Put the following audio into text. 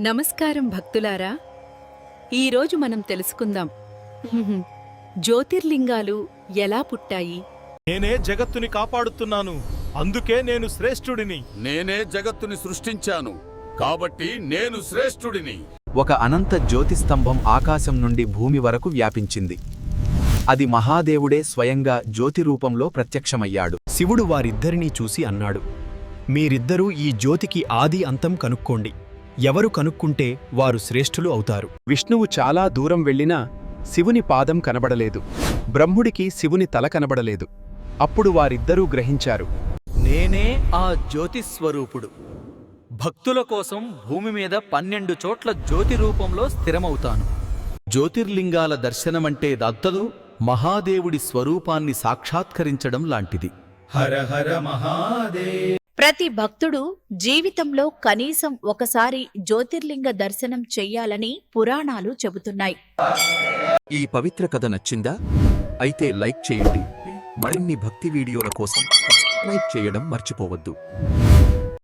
నమస్కారం భక్తులారా. ఈరోజు మనం తెలుసుకుందాం. జ్యోతిర్లింగాలు ఎలా పుట్టాయి? నేనే జగత్తుని కాపాడుతున్నాను. అందుకే నేను శ్రేష్ఠుడిని. నేనే జగత్తుని సృష్టించాను. కాబట్టి నేను శ్రేష్ఠుడిని. ఒక అనంత జ్యోతిస్తంభం ఆకాశం నుండి భూమి వరకు వ్యాపించింది. అది మహాదేవుడే స్వయంగా జ్యోతి రూపంలో ప్రత్యక్షమయ్యాడు. శివుడు వారిద్దరినీ చూసి అన్నాడు మీరిద్దరూ ఈ జ్యోతికి ఆది అంతం కనుక్కోండి. ఎవరు కనుక్కుంటే వారు శ్రేష్ఠులు అవుతారు. విష్ణువు చాలా దూరం వెళ్ళినా శివుని పాదం కనబడలేదు. బ్రహ్ముడికి శివుని తల కనబడలేదు. అప్పుడు వారిద్దరూ గ్రహించారు. నేనే ఆ జ్యోతిస్వరూపుడు. భక్తుల కోసం భూమి మీద పన్నెండు చోట్ల జ్యోతి రూపంలో స్థిరమవుతాను. జ్యోతిర్లింగాల దర్శనమంటే దత్తలు మహాదేవుడి స్వరూపాన్ని సాక్షాత్కరించడం లాంటిది. ప్రతి భక్తుడు జీవితంలో కనీసం ఒకసారి జ్యోతిర్లింగ దర్శనం చెయ్యాలని పురాణాలు చెబుతున్నాయి. ఈ పవిత్ర కథ నచ్చిందా? అయితే లైక్ చేయండి. మరిన్ని భక్తి వీడియోల కోసం సబ్స్క్రైబ్ చేయడం మర్చిపోవద్దు.